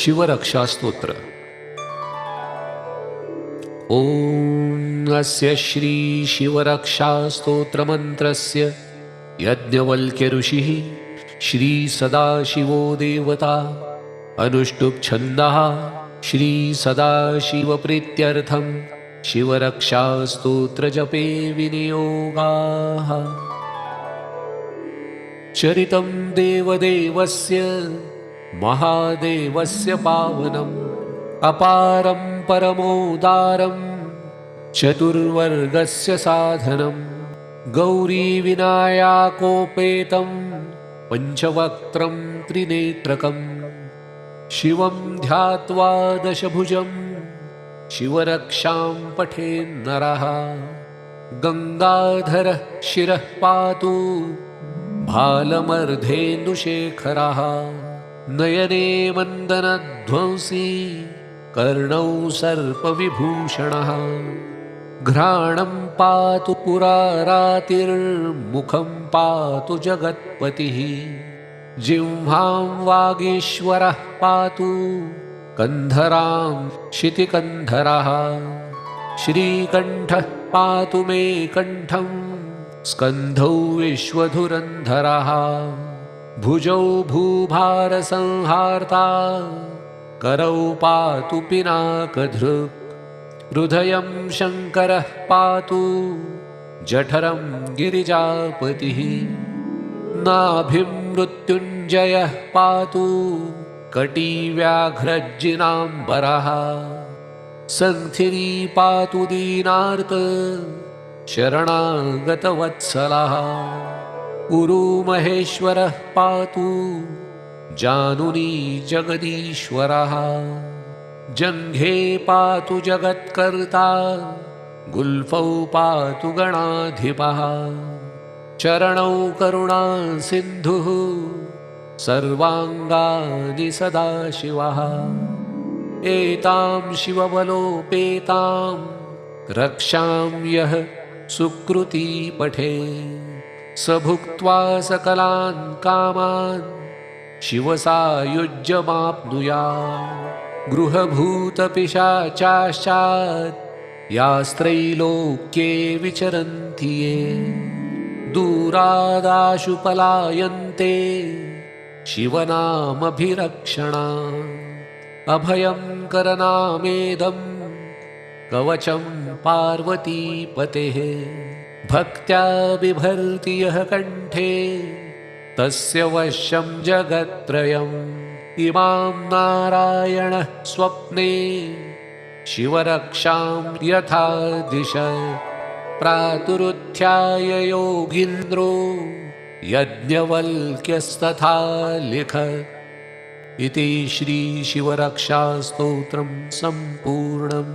शिवरक्षास्तोत्र। ॐ अस्य श्रीशिवरक्षास्तोत्रमन्त्रस्य यज्ञवल्क्यऋषिः श्रीसदाशिवो देवता अनुष्टुप्छन्दः श्रीसदाशिवप्रीत्यर्थं शिवरक्षास्तोत्रजपे विनियोगाः। चरितं देवदेवस्य महादेवस्य पावनम् अपारं परमोदारं चतुर्वर्गस्य साधनं गौरीविनायाकोपेतं पञ्चवक्त्रं त्रिनेत्रकम् शिवं ध्यात्वा दशभुजं शिवरक्षां पठेन्नरः गङ्गाधरः शिरः पातु भालमर्धेन्दुशेखरः नयने मन्दनध्वंसी, कर्णौ सर्पविभूषणः, घ्राणं पातु पुरारातिर्मुखं पातु जगत्पतिः, जिह्वां वागीश्वरः पातु कन्धरां शितिकन्धरः श्रीकण्ठः पातु मे कण्ठं स्कन्धौ विश्वधुरन्धरः। भुजौ भूभारसंहार्ता करौ पातु पिनाकधृक्। हृदयं शङ्करः पातु जठरं गिरिजापतिः। नाभिं मृत्युञ्जयः पातु कटीव्याघ्रज्जिनाम्बरः। सन्थिरी पातु दीनार्त शरणागतवत्सलः उरुमहेश्वरः पातु। जानुनी जगदीश्वरः। जङ्घे पातु जगत्कर्ता। गुल्फौ पातु गणाधिपः। चरणौ करुणासिन्धुः सर्वाङ्गानि सदाशिवः। एतां शिवबलोपेतां रक्षां यः सुकृती पठे स भुक्त्वा सकलान् कामान् शिवसायुज्यमाप्नुया गृहभूतपिशाचाश्चात् यास्त्रैलोक्ये विचरन्ति ये। दूरादाशु पलायन्ते शिवनामभिरक्षणा अभयं करनामेदं कवचं पार्वतीपतेः भक्त्या बिभर्ति यः कण्ठे तस्य वश्यं जगत्त्रयम् इमां नारायणः स्वप्ने शिवरक्षां यथा दिश प्रातुरुत्थाय योगीन्द्रो यज्ञवल्क्यस्तथा लिख। इति श्रीशिवरक्षास्तोत्रं सम्पूर्णम्